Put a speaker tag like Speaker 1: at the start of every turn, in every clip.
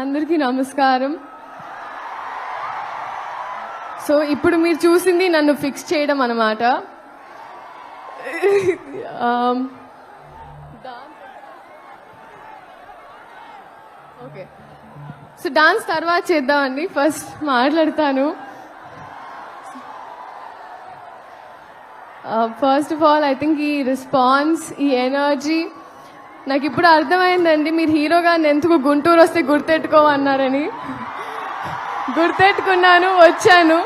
Speaker 1: అందరికీ నమస్కారం. సో ఇప్పుడు మీరు చూసింది నన్ను ఫిక్స్ చేయడం అనమాట ఓకే సో డాన్స్ తర్వాత చేద్దామండి ఫస్ట్ మాట్లాడతాను. First of all I think ఈ రెస్పాన్స్ ఈ ఎనర్జీ నాకు ఇప్పుడు అర్థమైందండి మీరు హీరోగా ఎందుకు గుంటూరు వస్తే గుర్తెట్టుకోమన్నారని. గుర్తెట్టుకున్నాను వచ్చాను.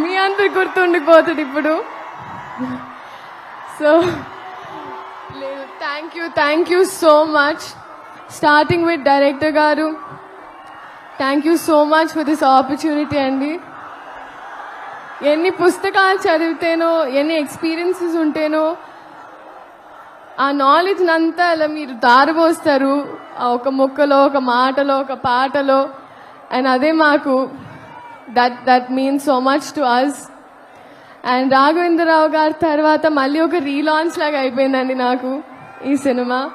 Speaker 1: మీ అందరు గుర్తుండిపోతుంది ఇప్పుడు. సో లేదు thank you thank you so much starting with director గారు thank you so much for this opportunity అండి. ఎన్ని పుస్తకాలు చదివితేనో ఎన్ని ఎక్స్పీరియన్సెస్ ఉంటేనో ఆ నాలెడ్జ్ని అంతా అలా మీరు దారిపోస్తారు. ఒక ముక్కలో ఒక మాటలో ఒక పాటలో. అండ్ అదే మాకు that that means so much to us and Raghavendra Rao గారి తర్వాత మళ్ళీ ఒక రీలాంచ్ లాగా అయిపోయిందండి నాకు ఈ cinema.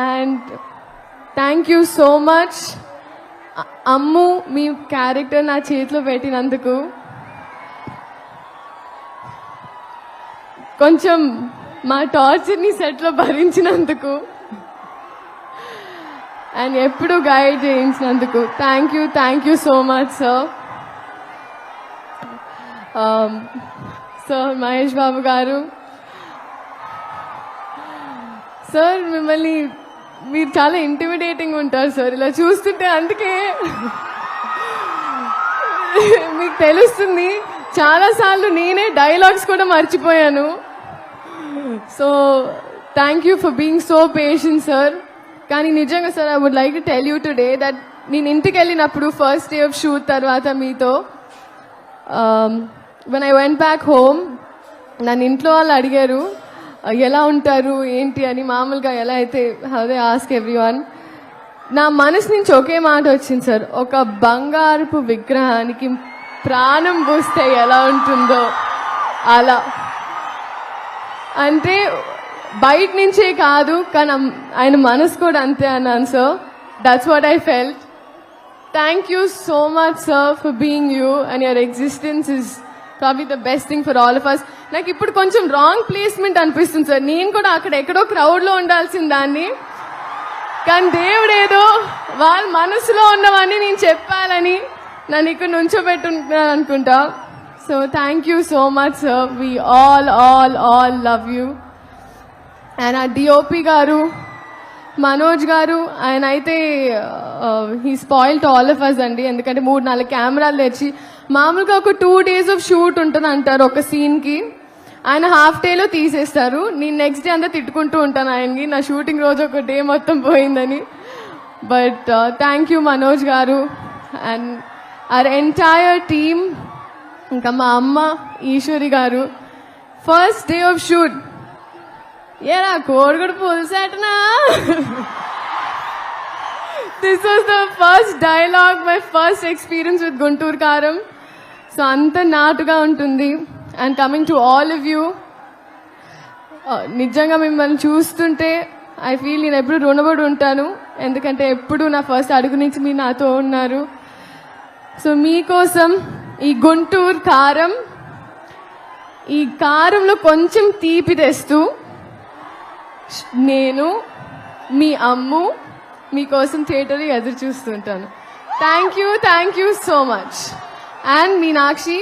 Speaker 1: And thank you so much Ammu me character నా చేతిలో పెట్టినందుకు. కొంచెం మా టార్చర్ని సెట్లో భరించినందుకు. అండ్ ఎప్పుడు guide చేయించినందుకు. Thank you thank you so much sir sir Mahesh Babu గారు. సార్ మిమ్మల్ని మీరు చాలా ఇంటిమిడేటింగ్ ఉంటారు సార్ ఇలా చూస్తుంటే అందుకే మీకు తెలుస్తుంది చాలాసార్లు నేనే డైలాగ్స్ కూడా మర్చిపోయాను. So thank you for being so patient sir కానీ నిజంగా sir I would like to tell you today that నేను ఇంటికి వెళ్ళినప్పుడు ఫస్ట్ డే ఆఫ్ షూట్ తర్వాత మీతో when I went back home నన్ను ఇంట్లో వాళ్ళు అడిగారు ఎలా ఉంటారు ఏంటి అని మామూలుగా ఎలా అయితే అదే ఆస్క్ ఎవ్రీ వన్ నా మనసు నుంచి ఒకే మాట వచ్చింది సార్ ఒక బంగారపు విగ్రహానికి ప్రాణం పూస్తే ఎలా ఉంటుందో అలా. అంటే బయట నుంచే కాదు కానీ ఆయన మనసు కూడా అంతే అన్నాను sir that's what I felt thank you so much sir for being you and your existence is probably the best thing for all of us నాకు ఇప్పుడు కొంచెం రాంగ్ ప్లేస్మెంట్ అనిపిస్తుంది సార్. నేను కూడా అక్కడ ఎక్కడో క్రౌడ్లో ఉండాల్సిన దాన్ని. కానీ దేవుడు ఏదో వాళ్ళ మనసులో ఉన్నవన్నీ నేను చెప్పాలని నన్ను ఇక్కడ నుంచోబెట్టుకుంటున్నాను అనుకుంటా so thank you so much sir we all all all love you and ఆ డిఓపి గారు మనోజ్ గారు ఆయన అయితే he spoil to all of us అండి. ఎందుకంటే మూడు నాలుగు కెమెరాలు తెచ్చి మామూలుగా ఒక టూ డేస్ ఆఫ్ షూట్ ఉంటుంది అంటారు ఒక సీన్కి ఆయన హాఫ్ డేలో తీసేస్తారు. నేను నెక్స్ట్ డే అంతా తిట్టుకుంటూ ఉంటాను ఆయనకి నా షూటింగ్ రోజు ఒక డే మొత్తం పోయిందని. బట్ థ్యాంక్ యూ మనోజ్ గారు. అండ్ ఆర్ ఎంటైర్ టీమ్ ఇంకా మా అమ్మ ఈశ్వరి గారు. ఫస్ట్ డే ఆఫ్ షూట్ ఏరా కోడిగుడు పులుసేటనా? This was the first dialogue my first experience with Guntur Kaaram so అంత నాటుగా ఉంటుంది. And coming to all of you నిజంగా మిమ్మల్ని చూస్తుంటే ఐ ఫీల్ నేను ఎప్పుడు రుణపడి ఉంటాను. ఎందుకంటే ఎప్పుడు నా ఫస్ట్ అడుగు నుంచి మీరు నాతో ఉన్నారు. సో మీకోసం ఈ గుంటూరు కారం ఈ కారంలో కొంచెం తీపి తెస్తూ నేను మీ అమ్ము మీకోసం థియేటర్ ఎదురు చూస్తుంటాను. Thank you thank you so much and Meenakshi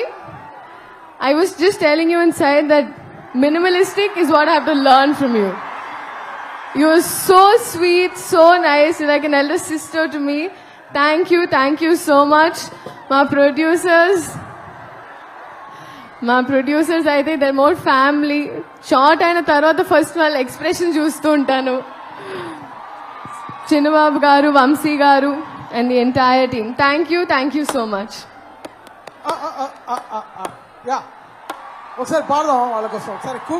Speaker 1: I was just telling you inside that minimalistic is what have to learn from you you are so sweet so nice like an elder sister to me thank you thank you so much మా producers మా producers అయితే they're more family short అయిన తర్వాత first వాళ్ళ expression చూస్తూ ఉంటాను. చిన్నబాబు గారు వంశీ గారు and the entire team thank you thank you so much
Speaker 2: yeah. ఒకసారి పాడదాం వాళ్ళ కోసం? ఒకసారి కూ